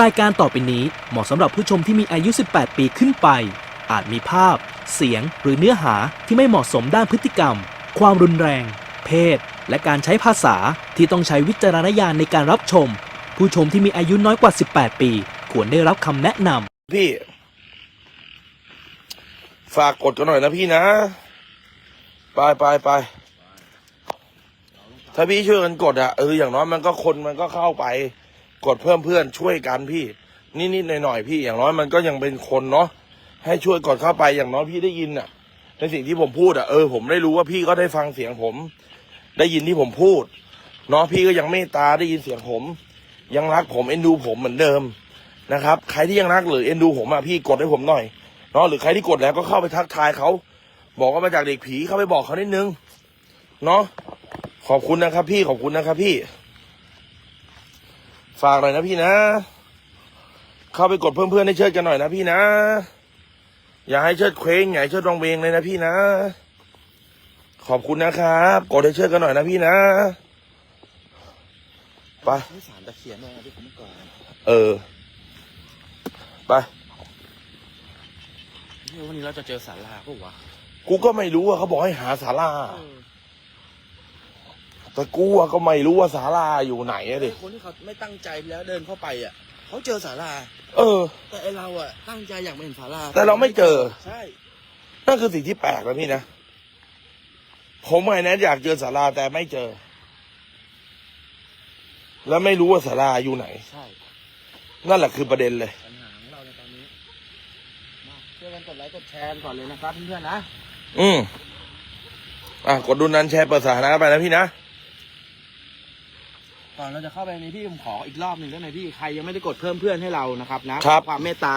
รายการต่อไปนี้เหมาะสำหรับผู้ชมที่มีอายุ 18 ปีขึ้นไป อาจมีภาพ เสียง หรือเนื้อหาที่ไม่เหมาะสมด้านพฤติกรรม ความรุนแรง เพศ และการใช้ภาษาที่ต้องใช้วิจารณญาณในการรับชม ผู้ชมที่มีอายุน้อยกว่า 18 ปี ควรได้รับคำแนะนำพี่ ฝากกดกันหน่อยนะพี่นะไปไปไปถ้าพี่ช่วยกันกดอะเอออย่างน้อยมันก็คนมันก็เข้าไป กดเพิ่มเพื่อนช่วยกันพี่ นิดๆหน่อยๆพี่อย่างน้อยมันก็ยังเป็นคนเนาะให้ช่วยกดเข้าไปอย่างน้อยพี่ได้ยินอะในสิ่งที่ผมพูดอะเออผมได้รู้ว่าพี่ก็ได้ฟังเสียงผม ได้ยินที่ผมพูดเนาะพี่ก็ยังเมตตาได้ยินเสียงผม ยังรักผมเอ็นดูผมเหมือนเดิมนะครับ ใครที่ยังรักหรือเอ็นดูผมอะพี่กดให้ผมหน่อยเนาะหรือใครที่กดแล้วก็เข้าไปทักทายเขาบอกว่ามาจากเด็กผีเข้าไปบอกเขานิดนึงเนาะขอบคุณนะครับพี่ขอบคุณนะครับพี่ ฝากหน่อยนะพี่นะ เข้าไปกดเพื่อนๆให้เชิดกันหน่อยนะพี่นะ อย่าให้เชิดเคว้งอย่าให้เชิดรองเวงเลยนะพี่นะ ขอบคุณนะครับ กดให้เชิดกันหน่อยนะพี่นะไปนี่สารตะเคียนด้วยนะที่ผมก่อนเออ ไปนี่วันนี้เราจะเจอสาราปะวะ กูก็ไม่รู้ว่าเขาบอกให้หาศาลา แต่กูอะก็ไม่รู้ว่าศาลาอยู่ไหนอะดิ คนที่เขาไม่ตั้งใจแล้วเดินเข้าไปอะเขาเจอสาราเออ แต่ไอเราอะตั้งใจอยากมาเห็นสาราแต่เราไม่เจอ ใช่นั่นคือสิ่งที่แปลกนะพี่นะ ผมไอ้แนทอยากเจอศาลาแต่ไม่เจอ แล้วไม่รู้ว่าศาลาอยู่ไหน ใช่นั่นแหละคือประเด็นเลย ปัญหาของเราในตอนนี้มาช่วยกันกดไลค์กดแชร์ก่อนเลยนะครับเพื่อนๆนะ อืมอะกดดูนั้นแชร์เปิดสาธารณะไปนะพี่นะ ก่อนเราจะเข้าไปในพี่ผมขออีกรอบหนึ่งได้ไหมพี่ใครยังไม่ได้กดเพิ่มเพื่อนให้เรานะครับนะครับ ความเมตตา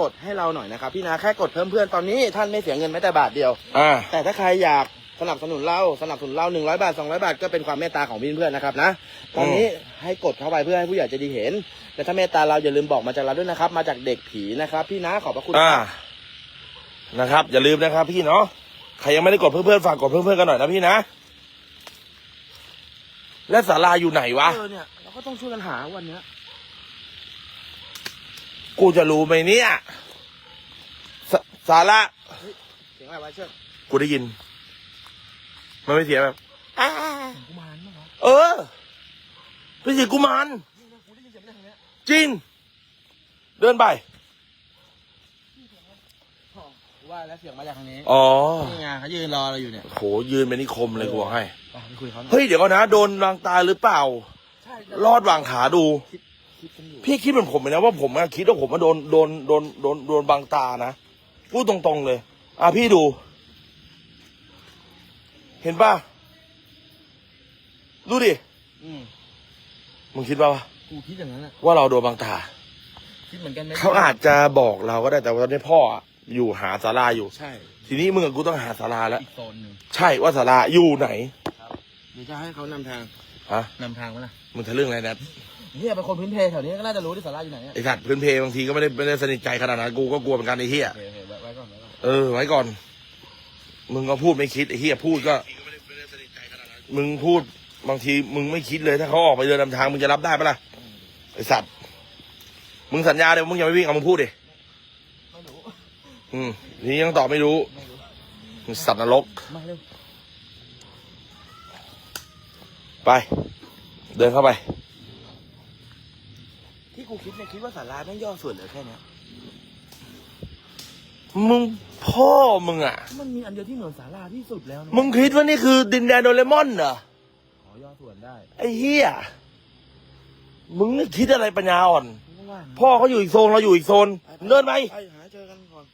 กดให้เราหน่อยนะครับพี่นะแค่กดเพิ่มเพื่อนตอนนี้ท่านไม่เสียเงินแม้แต่บาทเดียว อ่า แต่ถ้าใครอยากสนับสนุนเราสนับสนุนเราหนึ่งร้อยบาทสองร้อยบาทก็เป็นความเมตตาของพี่เพื่อนๆนะครับนะตอนนี้ให้กดเข้าไปเพื่อให้ผู้ใหญ่ใจะดีเห็นแต่ถ้าเมตตาเราอย่าลืมบอกมาจากเราด้วยนะครับ มาจากเด็กผีนะครับ พี่นะขอบพระคุณอ่า ครับนะครับ อย่าลืมนะครับพี่เนาะ ใครยังไม่ได้กดเพื่อนๆฝากกดเพื่อนๆกันหน่อยนะพี่นะ และศาลาอยู่ไหนวะ เออเนี่ยเราก็ต้องช่วยกันหาวันเนี้ยกูจะรู้ไหมเนี่ยสศาลาเสียงอะไรวะเชื่อกูได้ยิน มันไม่เสียงแบบอ้ากุมารมั้งเหรอเออเป็นเสียงกุมารนี่นะกูได้ยินเสียงอะไรทางเนี้ยจริง เดินไป อ๋อกูว่าแล้วเสียงมาจากทางนี้อ๋อ นี่ไงเขายืนรอเราอยู่เนี่ยโหยืนเป็นนิคมเลยกูบอกให้ ไปไปคุยเขาหน่อยเฮ้ยเดี๋ยวก่อนนะโดนรางตาหรือเปล่า ใช่รอดวางขาดู คิดคิดกันอยู่พี่คิดเหมือนผมเลยนะว่าผมอะคิดว่าผมมาโดนโดนโดนโดนโดนบังตานะพูดตรงๆเลย อะพี่ดู เห็นป่ะดูดิอืมมึงคิดป่าวะกูคิดอย่างนั้นอะว่าเราโดนบังตา คิดเหมือนกันไหมเขาอาจจะบอกเราก็ได้แต่ว่าตอนนี้พ่ออะอยู่หาศาลาอยู่ ใช่ทีนี้มึงกับกูต้องหาศาลาแล้ว อีกโซนหนึ่งใช่ว่าศาลาอยู่ไหนเดี๋ยวจะให้เขานำทางฮะนำทางมาล่ะมึงทะลึ่งอะไรนะเนี่ยเป็นคนพื้นเพแถวนี้ก็น่าจะรู้ที่สาราอยู่ไหนอะไอ้สัตว์พื้นเพบางทีก็ไม่ได้ไม่ได้สนิทใจขนาดนั้นกูก็กลัวเหมือนกันไอ้เหี้ย โอเคโอเคไว้ไว้ก่อนไว้ก่อนเออไว้ก่อน มึงก็พูดไม่คิดไอ้เหี้ยพูดก็ มึงพูดบางทีมึงไม่คิดเลยถ้าเขาออกไปเดินนำทางมึงจะรับได้ปะล่ะไอสัตว์ มึงสัญญาเลยว่ามึงยังไม่วิ่งเอามึงพูดดิไม่รู้อืมทีนี้ยังตอบไม่รู้ไม่รู้มึงสัตว์นรกมาเร็ว ไป เดินเข้าไป ที่กูคิดเนี่ยคิดว่าสาราแม่งย่อส่วนเหลือแค่เนี้ยมึงพ่อมึงอะ มันมีอันเดียวที่เหมือนสาราที่สุดแล้วนะมึงคิดว่านี่คือดินแดนโดเรมอนเหรอ ขอย่อส่วนได้ไอ้เหี้ย มึงนี่คิดอะไรปัญญาอ่อนมึงก็ว่านะพ่อเขาอยู่อีกโซนเราอยู่อีกโซน เดินไปไปหาเจอกันก่อน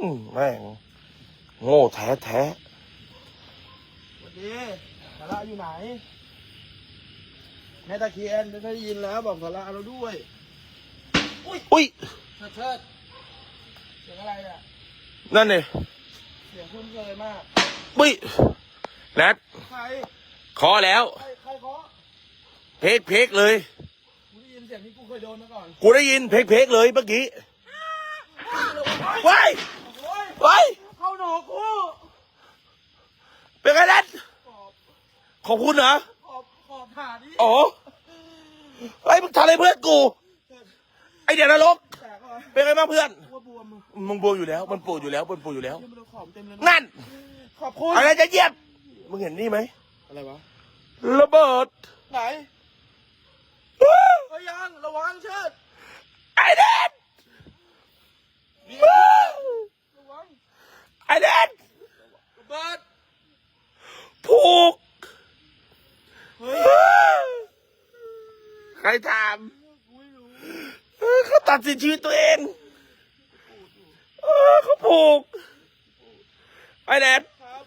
อืมแม่งโง่แท้แท้สวัส ดีสาราอยู่ไหนแม่ตะเคียนไม่ได้ยินแล้วบอกสาราเราด้วยอุ้ยเชิดเชิดเสียงอะไรเนี่ยนั่นเนี่ยเสียงคุ้นเคยมากปุ้ยแนทใครขอแล้ว ใครใครเคาะเพกเพกเลย กูได้ยินเสียงนี้กูเคยโดนมาก่อนกูได้ยินเพกเพกเลยเมื่อกี้ไว้โอ้ยไว้เข้าหนอกู เป็นไงแนทขอบขอบคุณเหรอขอบขอบถาดิอ๋อเฮ้ยมึงทำอะไรเพื่อนกู ไอเดี๋ยวนรก แตกเหรอเป็นไงบ้างเพื่อน ว่าบวมมึงบวมอยู่แล้ว มันปวดอยู่แล้ว มันปวดอยู่แล้ว ยังไม่ได้ขอบเต็มเลยนั่น ขอบคุณ อะไรจะเหยียบ มึงเห็นนี่ไหม อะไรวะ ระเบิด ไหนเฮ้ยยังระวังเชิด ไอเด็ดระวังไอเด็ดระเบิด ผูกเฮ้ยใครถามกูไม่รู้เออเขาตัดสินชีวิตตัวเองเออเขาผูก ไอเด็ดครับ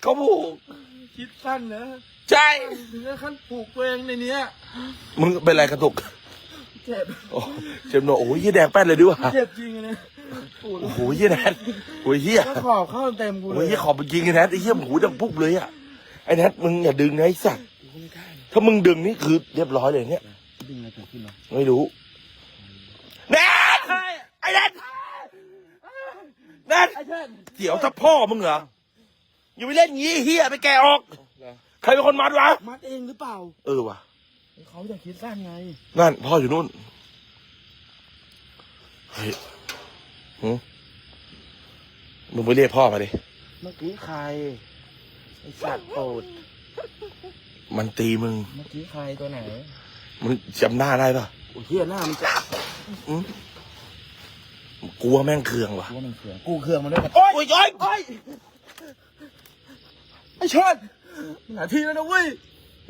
เขาผูก คิดสั้นนะ ใช่ถึงขั้นผูกตัวเองในเนี้ยมึงเป็นไรกระตุก เจ็บโอ้เจ็บหนอโอ้ยเหี้ยแดงแป้นเลยดิวะเจ็บจริงเลยปวด โอ้โหเหี้ยแนทโอ้ยเหี้ยก็ขอบเข้าเต็มกูเลโอ้ยยเหี้ยขอบจริงไอ้แนทไอ้เหี้ยหูดังปุ๊บเลยอะไอ้แนทมึงอย่าดึงนะไอ้สัตว์ถ้ามึงดึงนี่คือเรียบร้อยเลยเนี่ย ดึงอะไรเกิดขึ้นเนาะไม่รู้แนทไอ้แนทแนทไอ้เชิดเดี๋ยวถ้าพ่อมึงเหรออย่าไปเล่นงี้เหี้ยไปแกะออก ใครเป็นคนมัดวะมัดเองหรือเปล่าเออว่ะ เขาจะคิดสั้นไงนั่นพ่ออยู่นู่น เฮ้ย หืมมึงไปเรียกพ่อมาดิ เมื่อกี้ใครไอ้สัตว์โปรดมันตีมึง เมื่อกี้ใครตัวไหนมึงจำหน้าได้ปะโอ้ยเฮียหน้ามันจะอืมกลัวแม่งเคืองว่ะ กูว่ามันเขืองกูเขืองมันด้วยกันโอ้ยโอ้ยโอ้ยโอ้ยไอ้เชิดหนาทีแล้วนะเว้ย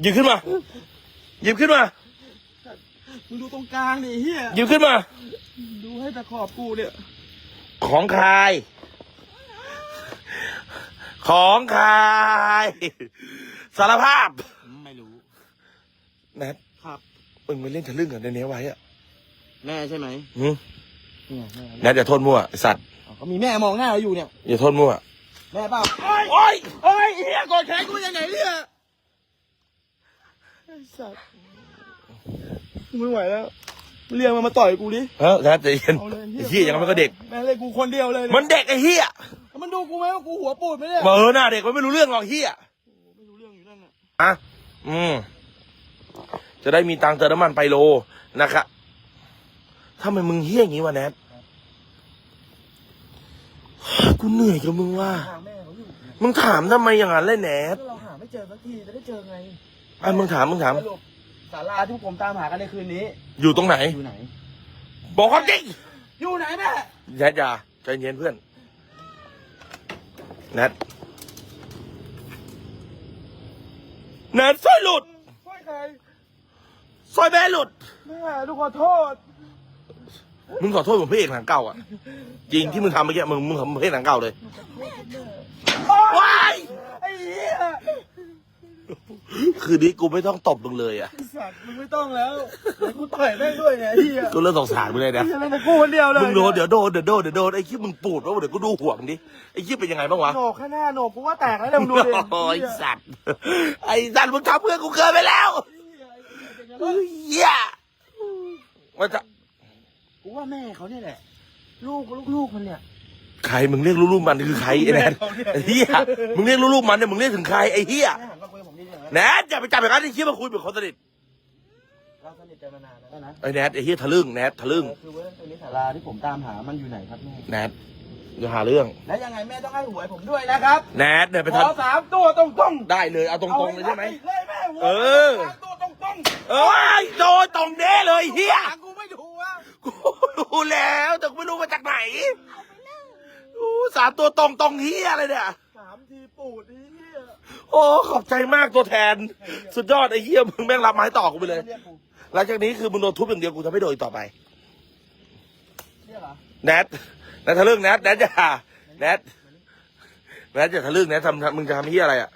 หยิบขึ้นมา หยิบขึ้นมา มึงดูตรงกลางดิไอ้เฮียหยิบขึ้นมา ดูให้ตะขอบกูเนี่ย ของใคร ของใคร สารภาพ ไม่รู้ แนทครับมึงไปเล่นทะลึ่งกับในเนี้ยไว้อะแม่ใช่ไหมหืมเนี่ยแม่แนทอย่าโทษมั่วไอ้สัตว์อ๋อเขามีแม่มองหน้าเราอยู่เนี่ย อย่าโทษมั่ว แม่เปล่าโอ้ยโอ้ยโอ้ยเฮียกดแขนกูยังไงเนี่ยไอ้สัตว์กูไม่ไหวแล้ว เรียกมันมาต่อยกูดิเฮ้ยแนทใจเย็นเอาเลยไอ้เหี้ยยังไม่ก็เด็ก แม่เลยกูคนเดียวเลยมันเด็กไอ้เหี้ยแล้วมันดูกูไหมว่ากูหัวปูดไหมเนี่ยเออหน้าเด็กมันไม่รู้เรื่องหรอกเหี้ยไม่รู้เรื่องอยู่นั่นน่ะอะอืม จะได้มีตังค์เติมน้ำมันไปโลนะครับทำไมมึงเฮี้ยอย่างนี้วะแนทกูเหนื่อยกับมึงว่าทางแม่เขาอยู่มึงถามทำไมอย่างนั้นเลยแนทก็เราหาไม่เจอสักทีจะได้เจอไงอะมึงถามมึงถาม สรุป ศาลาที่ผมตามหากันในคืนนี้ อยู่ตรงไหน อยู่ไหน บอกความจริงอยู่ไหนแม่แนทอย่าใจเย็นเพื่อนแนทแนทสร้อยหลุดช่วยใครสร้อยแม่หลุดแม่ลูกขอโทษ มึงขอโทษผมพระเอกหนังเก่าอะ จริงที่มึงทำเมื่อกี้มึงมึงทำพระเอกหนังเก่าเลยว้าย ไอ้เหี้ย คืนนี้กูไม่ต้องตบมึงเลยอะไอ้สัตว์มึงไม่ต้องแล้วเดี๋ยวกูต่อยแม่งด้วยไงไอ้เหี้ยกูเริ่มสงสารมึงเลยนะไอ้เหี้ยแล้วแต่กูคนเดียวเลยมึงโดนเดี๋ยวโดนเดี๋ยวโดนเดี๋ยวโดนไอ้คิดมึงปูดแล้วเดี๋ยวกูดูหัวมึงดิไอ้คิดเป็นยังไงบ้างวะโหนกข้างหน้าโหนกกูว่าแตกแล้วเดี๋ยวมึงดูดิโอ้ยสัตว์ไอ้สัตว์มึงทำเพื่อนกูเกินไปแล้วเฮ้ยเหี้ยว่าจะกูว่าแม่เขาเนี่ยแหละ ลูกลูกลูกมันเนี่ยใครมึงเรียกลูกๆมันคือใครไอ้แนทไอ้เหี้ยมึงเรียกลูกๆมันเนี่ยมึงเรียกถึงใครไอ้เหี้ย แม่หันมาคุยกับผมนิดนึงนะแนทอย่าไปจับอย่างนั้นไอ้คิดมาคุยเป็นคนสนิทเราสนิทกันมานานแล้วนะไอ้แนทไอ้เหี้ยทะลึ่งแนททะลึ่งคือว่าตัวนี้ศาลาที่ผมตามหามันอยู่ไหนครับแม่แนทอย่าหาเรื่อง แล้วยังไงแม่ต้องให้หวยผมด้วยนะครับแนทเนี่ยไปขทอสามตัวตรงๆำได้เลยเอาตรงๆเลยใช่ไหมเลยแม่หวยเออ สามตัวตรงๆเอ้ยโดนตรงเด้เลยเฮียหากูไม่ถูกอะกูรู้แล้วแต่กูไม่รู้มาจากไหนอู้สามตัวตรงตรงเฮียอะไรเนี่ย สามทีปูดนี่เฮีย โอ้ขอบใจมากตัวแทน สุดยอดไอ้เฮียมึงแม่งรับไม้ต่อกูไปเลย เรียกกูหลังจากนี้คือมึงโดนทุบอย่างเดียวกูจะไม่โดนอีกต่อไป เรียกเหรอแนทแนททะลึ่งแนทแนทอย่าแนทแนทอย่าทะลึ่งแนททำทำมึงจะทำเฮียอะไรอะ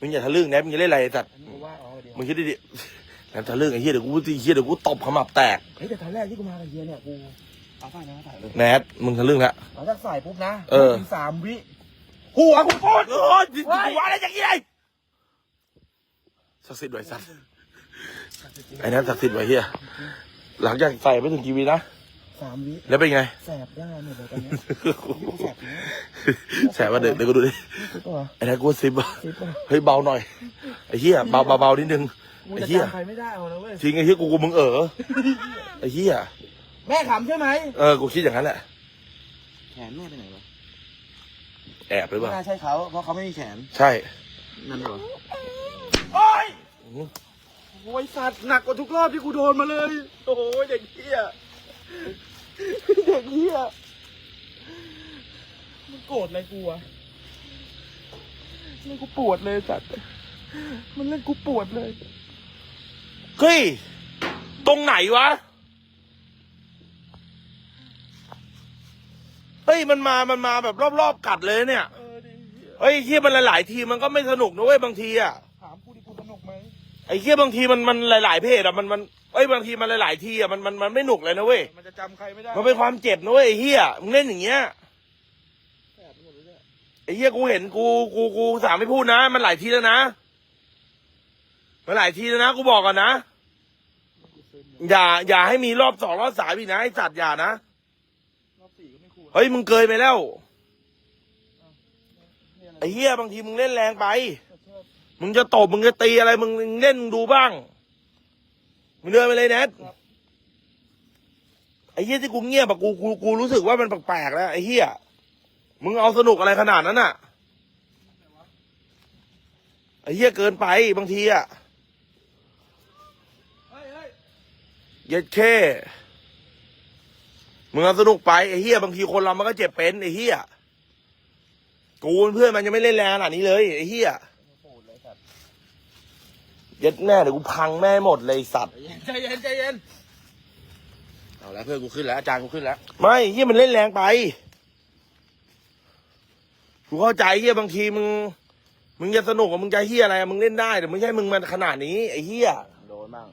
มึงอย่าทะลึ่งแนทมึงจะเล่นอะไรไอ้สัตว์อันนี้กูว่าอ๋อเดี๋ยวมึงคิดดิๆแนททะลึ่งไอ้เฮียเดี๋ยวกูตีเฮียเดี๋ยวกูตบขมับแตกเฮ้ยแต่ตอนแรกที่กูมากับเฮียเนี่ยกูเอาฝ่ายนะเอาฝ่ายเลยแนทมึงทะลึ่งละ หลังจากใส่ปุ๊บนะเออ ถึงสามวิ หัวกูปูดโอ้ยกูว่าอะไรจากยี่ไรศักดิ์สิทธิ์ไว้สัตว์ไอ้นั้นศักดิ์สิทธิ์ไว้เฮียหลังจากใส่ไปถึงกีวีนะสามวิแล้วเป็นไง แสบได้หมดเลยตอนเนี้ยแสบจริงแสบมาเด็กเดี๋ยวกูดูดิไอ้นั้นกูว่าซิบอะเฮ้ยเบาหน่อยไอ้เหี้ยเบาเบาเบานิดนึงไอ้เหี้ยใครไม่ได้เอานะเว้ยจริงไอ้เหี้ยกูกูมึงเออไอ้เหี้ยแม่ขำใช่ไหมเออกูคิดอย่างนั้นแหละแขนแม่ไปไหนวะ แอบหรือเปไม่ล่า น่าใช่เขาเพราะเขาไม่มีแขนใช่ นั่นเหรอโอ้ยโอ้ยสัตว์หนักกว่าทุกรอบที่กูโดนมาเลย โอ้ยเด็กเหี้ยเด็กเหี้ยมันโกรธอะไรกูวะมันกูปวดเลยสัตว์มันเล่นกูปวดเลย เฮ้ย ตรงไหนวะ เฮ้ยมันมามันมาแบบรอบๆกัดเลยเนี่ย เออดิเหี้ยเฮ้ยเฮียมันหลายๆทีมันก็ไม่สนุกนะเว้ยบางทีอะถามกูดิกูสนุกไหมไอ้เฮียบางทีมันมันหลายๆเพศอะมันมันเอ้ยบางทีมันหลายๆทีอะมันมันมันไม่หนุกเลยนะเว้ยมันจะจำใครไม่ได้มันเป็นความเจ็บนะเว้ยไอ้เฮียมึงเล่นอย่างเงี้ยแสบไปหมดเลยเนี่ยไอ้เฮียกูเห็นกูกูกูสามไม่พูดนะ มันหลายทีแล้วนะมันหลายทีแล้วนะกูบอกก่อนนะกูซึมเลยอย่าอย่าให้มีรอบสองรอบสามอีกนะไอ้สัตว์อย่านะ รอบสี่ก็ไม่คูณ เฮ้ยมึงเกยไปแล้วไอ้เฮียบางทีมึงเล่นแรงไป มึงจะตบมึงจะตีอะไรมึงเล่นดูบ้าง มึงเดินไปเลยแนทไอ้เฮียที่กูเงียบอะกูกูกูรู้สึกว่ามันแปลกๆแล้วไอ้เฮียมึงเอาสนุกอะไรขนาดนั้นอะไอ้เฮียเกินไปบางทีอะยเฮ้ยเย็ดแค่ มึงเอาสนุกไปไอ้เฮียบางทีคนเรามันก็เจ็บเป็นไอ้เฮียกูเป็นเพื่อนมันยังไม่เล่นแรงขนาดนี้เลยไอ้เฮียโหดเลยสัตว์เย็ดแน่เดี๋ยวกูพังแม่หมดเลยไอ้สัตว์ใจเย็นใจเย็นเอาแล้วเพื่อนกูขึ้นแล้วอาจารย์กูขึ้นแล้ว ไม่เฮียมันเล่นแรงไปกูเข้าใจเฮียบางทีมึงมึงจะสนุกกับมึงจะเฮียอะไรอะมึงเล่นได้แต่ไม่ใช่มึงมันขนาดนี้ไอ้เฮียโดนบ้าง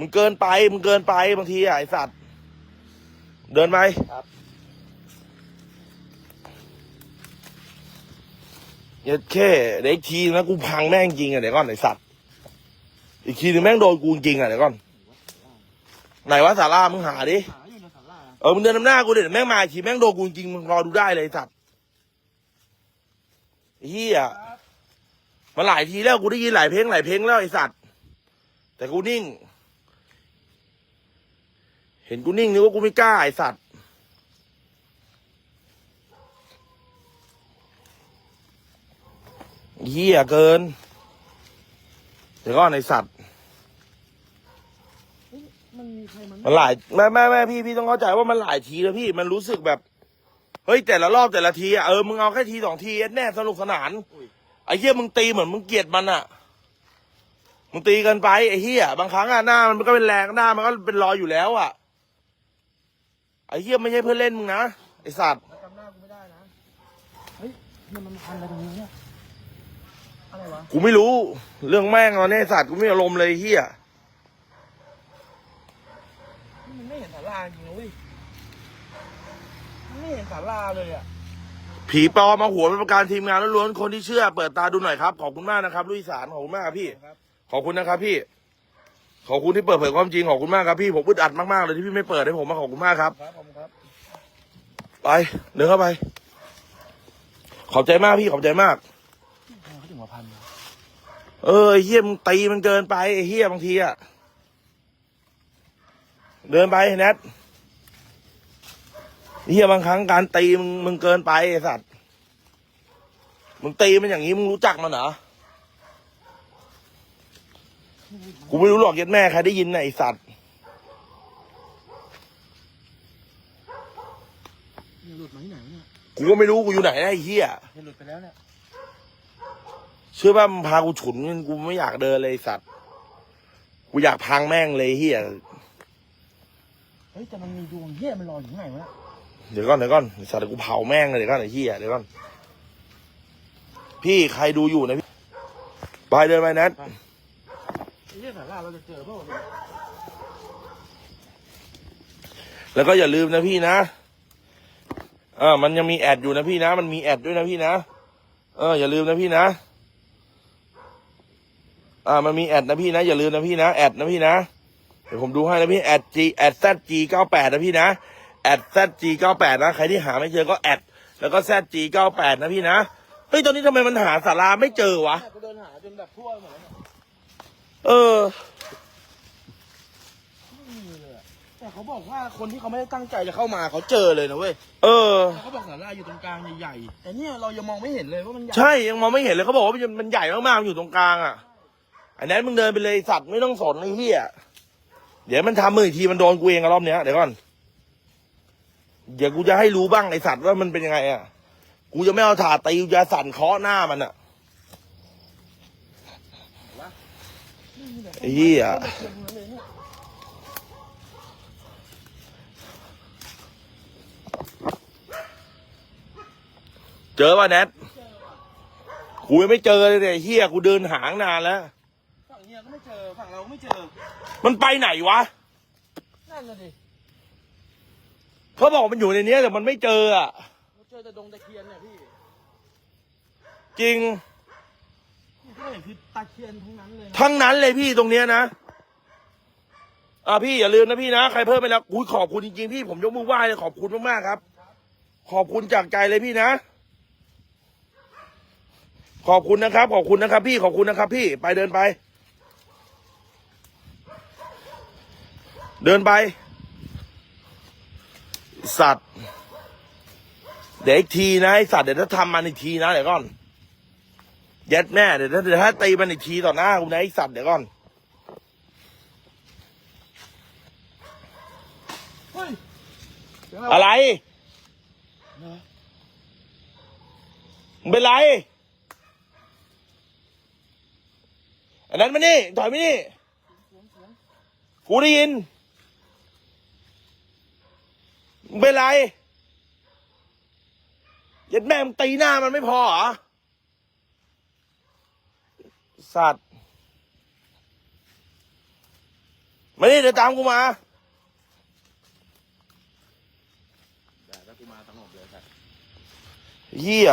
มึงเกินไป มึงเกินไปบางทีอะไอสัตว์ เดินไปครับเย็ดแค่เดี๋ยวอีกทีนะกูพังแม่งจริงอะเดี๋ยวก่อนไอสัตว์ อีกทีนึงแม่งโดนกูจริงอะเดี๋ยวก่อน ไหนวะสารามึงหาดิ หาอยู่ในศาลาเออมึงเดินนำหน้ากูเดี๋ยวแม่งมาอีกทีแม่งโดนกูจริงมึงรอดูได้เลยไอ้สัตว์ไอ้เฮียมาหลายทีแล้วกูได้ยินหลายเพลงหลายเพลงแล้วไอ้สัตว์ แต่กูนิ่ง เห็นกูนิ่งนึกว่ากูไม่กล้าไอ้สัตว์เฮียเกิน เดี๋ยวก่อนไอ้สัตว์มันมีใครมันมันหลายแม่แม่แม่พี่พี่ต้องเข้าใจว่ามันหลายทีแล้วพี่มันรู้สึกแบบ เฮ้ยแต่ละรอบแต่ละทีอะเออมึงเอาแค่ทีสองทีแน่สนุกสนานไอ้เหี้ยมึงตีเหมือนมึงเกลียดมันอะมึงตีเกินไปไอ้เหี้ยบางครั้งอะหน้ามันก็เป็นแรงหน้ามันก็เป็นรอยอยู่แล้วอะ ไอ้เหี้ยไม่ใช่เพื่อนเล่นมึงนะไอ้สัตว์จำหน้ากูไม่ได้นะ เฮ้ยมันมันพันอะไรตรงนี้เนี่ย อะไรวะ กูไม่รู้เรื่องแม่งตอนนี้ไอ้สัตว์กูไม่มีอารมณ์เลยไอ้เหี้ยนี่มันไม่เห็นศาลาจริงนะเว้ยมันไม่เห็นศาลาเลยอะ ผีปลอมมาหัวเป็นประการทีมงานล้วนๆคนที่เชื่อ เปิดตาดูหน่อยครับขอบคุณมากนะครับลุยสารขอบคุณมากครับพี่ครับขอบคุณนะครับพี่ ขอบคุณที่เปิดเผยความจริงขอบคุณมากครับพี่ผมอึดอัดมากๆเลยที่พี่ไม่เปิดให้ผมมาขอบคุณมากครับ ครับผมครับ ไปเดินเข้าไป ขอบใจมากพี่ขอบใจมากทำไมเขาถึงมาพันวะเออไอ้เฮียมึงตีมันเกินไปไอ้เฮียบางทีอะเดินไปแนทไอ้เฮียบางครั้งการตีมึงมึงเกินไปไอ้สัตว์มึงตีมันอย่างนี้มึงรู้จักมันเหรอ กูไม่รู้หรอกยัดแม่ใครได้ยินน่ะไอ้สัตว์เนี่ยหลุดมาที่ไหนวะเนี่ยกูก็ไม่รู้กูอยู่ไหนนะไอ้เฮียเนี่ยหลุดไปแล้วเนี่ยเชื่อป่ะมึงพากูฉุนเงินกูไม่อยากเดินเลยไอ้สัตว์กูอยากพังแม่งเลยไอ้เฮียเฮ้ยแต่มันมีดวงเหี้ยมันรออยู่ที่ไหนวะเนี่ยเดี๋ยวก่อนเดี๋ยวก่อนไอ้สัตว์เดี๋ยวกูเผาแม่งเลยเดี๋ยวก่อนไอ้เฮียเดี๋ยวก่อนพี่ใครดูอยู่นะพี่ไปเดินไปนัดไอ้ เหี้ยศาลาเราจะเจอเปล่าวะเนี่ยแล้วก็อย่าลืมนะพี่นะเออมันยังมีแอดอยู่นะพี่นะ มันมีแอดด้วยนะพี่นะ เออ อย่าลืมนะพี่นะ อ่า มันมีแอดนะพี่นะ อย่าลืมนะพี่นะ แอดนะพี่นะ เดี๋ยวผมดูให้นะพี่ แอดจีแอดแซจีเก้าแปดนะพี่นะ แอดแซจีเก้าแปดนะ ใครที่หาไม่เจอก็แอด แล้วก็แซจีเก้าแปดนะพี่นะ เฮ้ย ตอนนี้ทำไมมันหาสาราไม่เจอวะ กูเดินหาจนแบบทั่วหมดแล้วเนี่ย เออ ไม่มีเลยอะแต่เขาบอกว่าคนที่เขาไม่ได้ตั้งใจจะเข้ามาเขาเจอเลยนะเว้ยเออเขาบอกศาลาอยู่ตรงกลางใหญ่ๆแต่เนี่ยเรายังมองไม่เห็นเลยว่ามันใหญ่ใช่ยังมองไม่เห็นเลยเขาบอกว่ามันใหญ่มากๆมันอยู่ตรงกลางอะไอ้นั้นมึงเดินไปเลยสัตว์ไม่ต้องสนไอ้เหี้ยเดี๋ยวมันทำมืออีกทีมันโดนกูเองอะรอบเนี้ยเดี๋ยวก่อนเดี๋ยวกูจะให้รู้บ้างไอ้สัตว์ว่ามันเป็นยังไงอะกูจะไม่เอาถาตีกูจะสั่นเคาะหน้ามันอะ ไอ้เหี้ยเจอป่ะแนทกูยังไม่เจอเลยเนี่ยไอ้เหี้ยกูเดินหางนานแล้ว ฝั่งเนี้ยก็ไม่เจอ ฝั่งเราก็ไม่เจอ มันไปไหนวะ นั่นน่ะดิเขาบอกมันอยู่ในเนี้ยแต่มันไม่เจออะเราเจอแต่ดงตะเคียนเนี่ยพี่ จริงที่เราเห็ นคือตะเคียนทั้งนั้นเลยนะทั้งนั้นเลยพี่ตรงเนี้ยนะอ่าพี่อย่าลืมนะพี่นะใครเพิ่มไปแล้วอุ้ยขอบคุณจริงๆพี่ผมยกมือไหว้เลยขอบคุณมากๆครับ ขอบคุณจากใจเลยพี่นะ ขอบคุณนะครับ ขอบคุณนะครับ พี่ขอบคุณนะครับ พี่ไปเดินไป เดินไป สัตว์ เดี๋ยวอีกทีนะไอสัตว์เดี๋ยวถ้าทำมันอีกทีนะเดี๋ยวก่อน ย็ดแม่เดี๋ยวถ้าเดี๋ยวถ้าตีมันอีกทีต่อหน้ากูนะไอสัตว์เดี๋ยวก่อนเฮ้ยเดี๋ยวอะไรนะมึงเป็นไรอันนั้นมานี่ถอยมานี่กูได้ยินมึงเป็นไรยัดแม่มึงตีหน้ามันไม่พอเหรอ สัตว์มานี่เดี๋ยวตามกูมาแต่ถ้ากูมาสงบเลยครับเหี้ย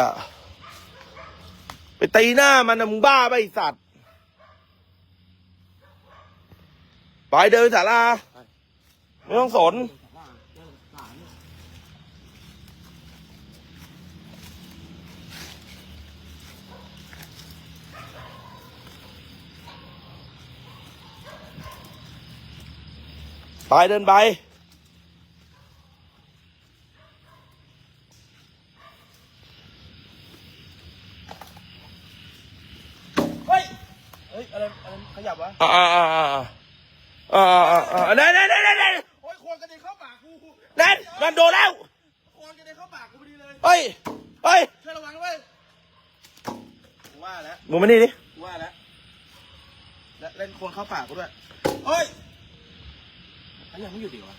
ไปตีหน้ามันนะมึงบ้าไปะไอ้สัตว์ไปเดินศาลาไม่ต้องสน ไป เดินไป เฮ้ย เฮ้ย อะไร อะไร ขยับวะ อ่าอ่าอ่าอ่าอ่าอ่าอ่านั่นนั่นนั่นนั่นนั่นโอ้ยควรกระเด็นเข้าปากกูนั่นมันโดนแล้วควรกระเด็นเข้าปากกูพอดีเลย เฮ้ยเฮ้ยช่วยระวังด้วยกูว่าแล้วมึงมานี่ดิกูว่าแล้วและเล่นควรเข้าปากกูด้วยเฮ้ยอัน ยังไม่หยุดอีกวะ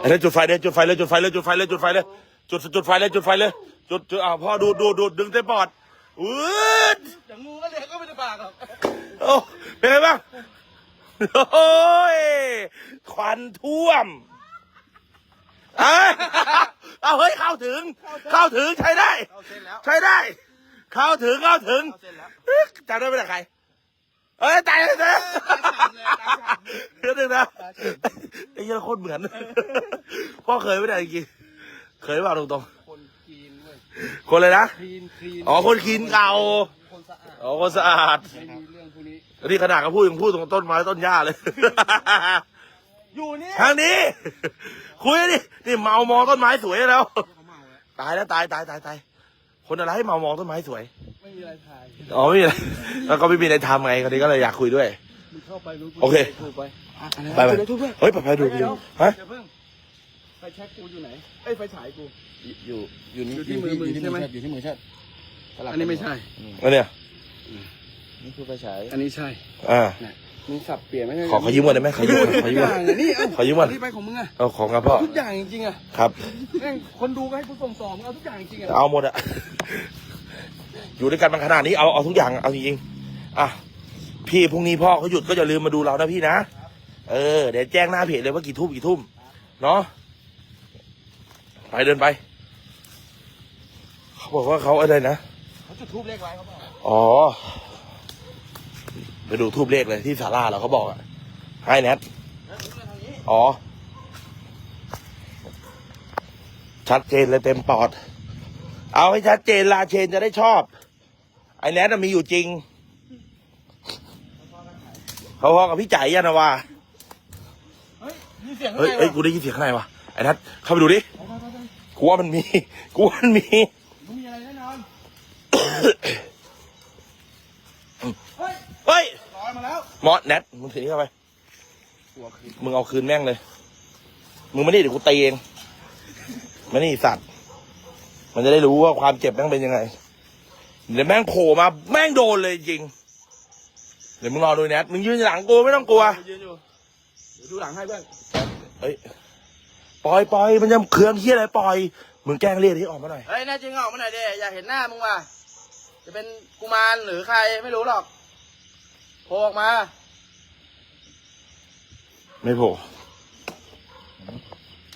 ไอ้เล่นจุดไฟเลยจุดไฟเลยจุดไฟเลยจุดไฟเลยจุดไฟเลยจุดจุดไฟเลยจุดไฟเลยจุดจุดอ่าพ่อดูดูดูดึงเส้นปอดอืดเดี๋ยวงูก็เลยเข้าไปในปากหรอกโอ้เป็นไงบ้างโอ้ยควันท่วมอะเอาเฮ้ยเข้าถึง เข้าถึงใช้ได้เข้าเส้นแล้วใช้ได้ เข้าถึงเข้าถึงเข้าเส้นแล้วจำได้ไหมล่ะใคร เอ้ยตายเลยนะตายฉ่ำเลยตายฉ่ำเดี๋ยวหนึงนะตายฉ่ไอ้เหี้ยโคตรเหมือน พ่อเคยไม่ได้จริงๆเคยเปล่าตรงคนคลีนเว้ยๆ คนเลยนะ คลีนคลีนอ๋อคนคินเก่า คนสะอาดอ๋อคนสะอาด ไม่มีเรื่องพวกนี้ นี่ขนาดเขาพูดยังพูดตรงต้นไม้ต้นหญ้าเลย อยู่นี่ทางนี้ คุยดิ นี่เมามองต้นไม้สวยแล้ว เขาเมาแล้วตายแล้วตายตายตายตาย คนอะไรให้เมามองต้นไม้สวย ไม่มีอะไรถ่ายอ๋อไม่มีอะไรแล้วก็ไม่มีอะไรทำไงคนนี้ก็เลยอยากคุยด้วย มึงเข้าไปรู้กูโอเค ถูกไปอะอะไรไปไปไปทุกเพื่อนเฮ้ยไปไปดูดูฮะ เดี๋ยวเพิ่งไฟแช็กกูอยู่ไหนเอ้ยไฟฉายกู อยู่อยู่นี่อยู่ที่มือมึงยู่ที่ใช่ไหมเชิดอยู่ที่มือเชิดสลับอันนี้ไม่ใช่ อันเนี้ยนี่คือไฟฉายอันนี้ใช่อ่า มึงสับเปลี่ยนไม่ใช่ขอขอยืมก่อนได้ไหมขอยืมก่อนขอยืมทุก่กอน อย่างอะนี่เอ้าขอยืมก่อน ที่ไปของมึงอะเอาของครับพ่อ ทุกอย่างจริงๆอะครับ แม่งคนดูก็ให้กูส่งต่อมึงเอาทุกอย่างจริงๆอะเอาหมดอะ อยู่ด้วยกันมาขนาดนี้เอาเอาทุกอย่างเอาจริงๆอะพี่พรุ่งนี้พ่อเขาหยุดก็อย่าลืมมาดูเรานะพี่นะเออเดี๋ยวแจ้งหน้าเพจเลยว่ากี่ทุ่มกี่ทุ่มเนาะไปเดินไป เขาบอกว่าเขาอะไรนะเขาจุดทูบเลขไว้เขาบอกอ๋อไปดูทูบเลขเลยที่ศาลาเราเขาบอกอะให้แนทเอ้ยมึงมาทางนี้อ๋อ ชัดเจนเลยเต็มปอด เอาให้ชัดเจนลาเชนจะได้ชอบ ไอ้แนทน่ะมีอยู่จริงพอๆกับพี่จ่ายยานาวามีเสียงเฮ้ยเฮ้ยกูได้ยินเสียงข้างในวะไอ้นัทเข้าไปดูดิกูว่ามันมีกูว่ามันมีมึงมีอะไรแน่นอนเฮ้ยลอยมาแล้วมอสแนทมึงถือนี่เข้าไปมึงเอาคืนแม่งเลย มึงไม่ได้เดี๋ยวกูตีเองไม่นี่สัตว์ มันจะได้รู้ว่าความเจ็บแม่งเป็นยังไง เดี๋ยวแม่งโผล่มาแม่งโดนเลยจริง เดี๋ยวมึงรอดูแนทมึงยืนหลังกูไม่ต้องกลัวยืนอยู่เดี๋ยวดูหลังให้เพื่อนเฮ้ยปล่อยปล่อยมันจะเครื่องเฮียอะไรปล่อย มึงแกล้งเรียกที่ออกมาหน่อยเฮ้ยแน่จริงออกมาหน่อยดิอยากเห็นหน้ามึงว่ะจะเป็นกุมารหรือใครไม่รู้หรอกโผล่ออกมา ไม่โผล่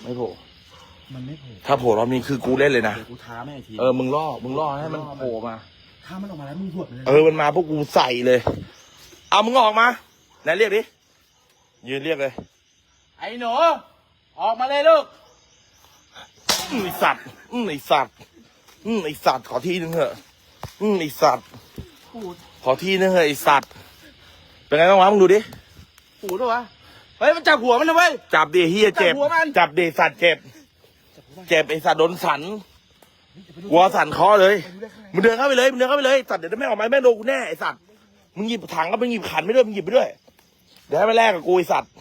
ไม่โผล่มันไม่โผล่ถ้าโผล่รอบนี้คือกูเล่นเลยนะ เดี๋ยวกูท้าแม่งอีกที เออ มึงล่อ มึงล่อให้มันโผล่มา ถ้ามันออกมาแล้วมึงหวดเลย เออมันมาพวกกูใส่เลย เอามึงออกมาไหนเรียกดิ ยืนเรียกเลย ไอ้หนู ออกมาเลยลูกอืมไอสัตว์อืมไอสัตว์อืมไอสัตว์ขอทีนึงเถอะอืมไอสัตว์ ปูดขอทีนึงเถอะไอสัตว์ เป็นไงบ้างวะมึงดูดิ ปูดด้วยวะ เฮ้ย มันจับหัวมันนะเว้ย จับดิเฮียเจ็บ จับหัวมัน จับดิสัตว์เจ็บ เจ็บไอสัตว์โดนสัน กลัวสั่นคอเลยมึงเดินเข้าไปเลยมึงเดินเข้าไปเลยสัตว์เดี๋ยวแม่ออกมาแม่โดนกูแน่ไอสัตว์มึงหยิบถังก็มึงหยิบขันไปด้วยมึงหยิบไปด้วย เดี๋ยวให้มันแลกกับกูไอสัตว์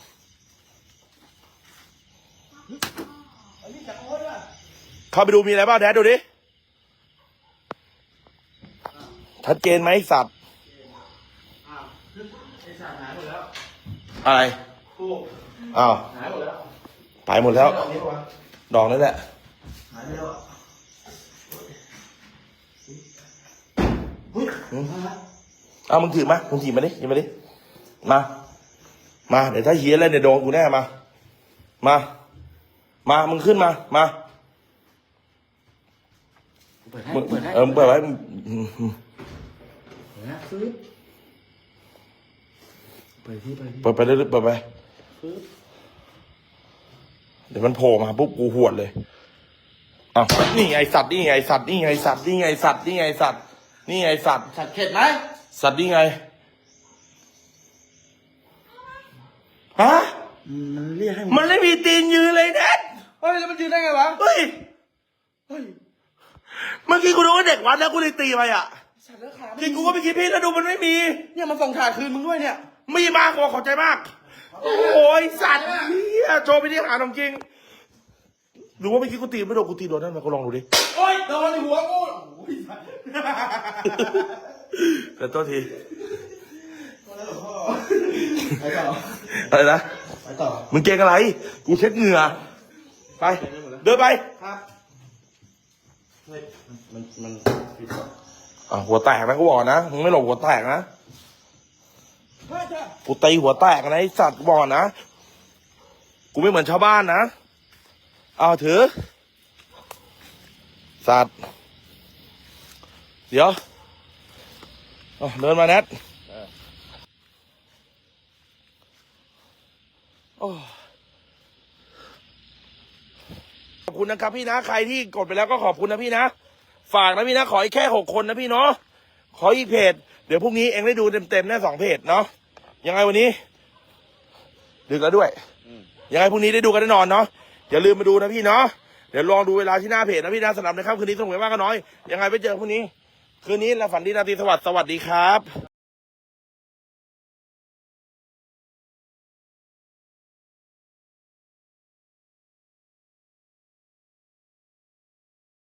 เข้าไปดูมีอะไรบ้างแดดดูดิชัดเจนไหมสัตว์อะไรอ้าวหายหมดแล้ว ไปหมดแล้ว ดอกนี้ปะวะดอกนั่นแหละหายไปแล้วอะ เอามึงถือมามึงถือมาดิหยิบมาดิมา มา เดี๋ยวถ้าเฮียเล่นเนี่ยโดนกูแน่มา มา มา มึงขึ้นมา มาเปิดให้มึงเปิดให้เออมึงเปิดไว้มึงอืมอืมเปิดนะฟื้นเปิดที่เปิดที่เปิดไปเรื่อยๆเปิดไปเดี๋ยวมันโผล่มาปุ๊บกูหวดเลยอ้าวนี่ไงสัตว์นี่ไงสัตว์นี่ไงสัตว์นี่ไงสัตว์นี่ไงสัตว์ นี่ไงสัตว์ สัตว์เข็ดไหมสัตว์นี่ไง ฮะ มันเรียกให้มันไม่มีตีนยืนเลยเน็ตเฮ้ยแล้วมันยืนได้ไงวะเฮ้ย เฮ้ยเมื่อกี้กูรู้ว่าเด็กวัดแล้วกูเลยตีไปอะสัตว์เลื้อยคลานจริงกูก็ไม่คิดพี่แล้วดูมันไม่มี เนี่ยมันส่งถ่ายคืนมึงด้วยเนี่ยมีมากกว่าขอบใจมาก โอ้ยสัตว์เฮียโจไปที่หาของจริง ดูว่าเมื่อกี้กูตีไม่โดนกูตีโดนนั่นไหมกูลองดูดิ โอ้ยโดนในหัวกูโอ้ยสั ตว์แต่ตัวทีไปต่ออะไรนะ ไปต่อมึงเก่งอะไร กูเช็ดเหงื่อ ไป เดินไป ครับเฮ้ยมันมันผิดก่อนอะหัวแตกนะกูบอกนะ มึงไม่หลบหัวแตกนะเฮ้ยจ้ากูตีหัวแตกนะไอ้สัตว์กูบอกนะ กูไม่เหมือนชาวบ้านนะ เอาถือ สัตว์ เดี๋ยวเอาเดินมาแนทโอ้ขอบคุณนะครับพี่นะ ใครที่กดไปแล้วก็ขอบคุณนะพี่นะ ฝากนะพี่นะ ขออีกแค่หกคนนะพี่เนาะ ขออีกเพจ เดี๋ยวพรุ่งนี้เองได้ดูเต็มๆแน่สองเพจเนาะ ยังไงวันนี้ ดึกแล้วด้วย ยังไงพรุ่งนี้ได้ดูกันแน่นอนเนาะ อย่าลืมมาดูนะพี่เนาะ เดี๋ยวลองดูเวลาที่หน้าเพจนะพี่นะสำหรับในค่ำคืนนี้สนุกมากก็น้อย ยังไงไปเจอพรุ่งนี้ คืนนี้เราฝันดีราตรีสวัสดิ์สวัสดีครับ